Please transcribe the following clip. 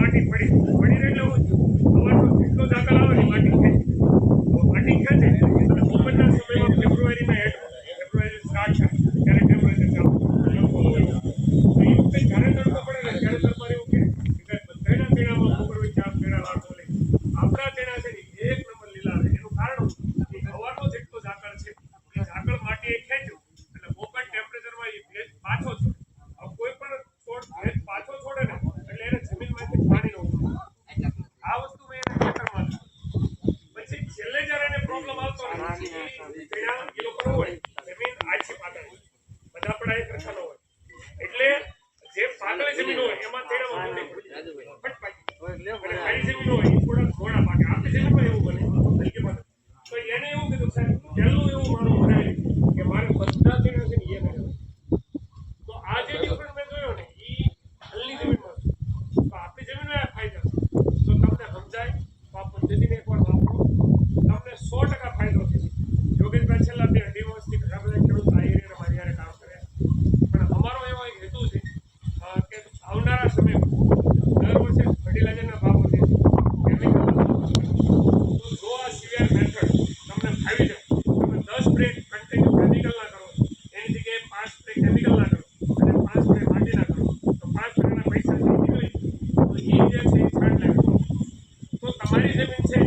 பாட்டி படி તો એને એવું કીધું સાહેબ પહેલું એવું મારું ભરાય કે મારે બધાથી છે ને એ કર્યું તો આ જે ડિફરન્સ મેં જોયો ને એ હલની જમીનમાં છે. તો આપણી જમીનમાં આ ફાયદા છે. તો તમને સમજાય આ એકવાર વાપરો તમને સો ટકા ફાયદો થશે યોગેશભાઈ છેલ્લા બે અઢી વર્ષથી ઘણા બધા ખેડૂત આ એરિયાના મારી કામ કર્યા પણ અમારો એવો એક હેતુ છે કે આવનારા સમયમાં દર વર્ષે ફર્ટિલાઇઝરના ભાવ વધે છે જો આ જાય, તમે દસ સ્પ્રે કન્ટિન્યુ કરો, એની જગ્યાએ પાંચ સ્પ્રે કેમિકલના કરો, અને પાંચ સ્પ્રે માટીના કરો, તો પાંચ સ્પ્રેના પૈસા નીકળી તો એ જે છે Ready to maintain.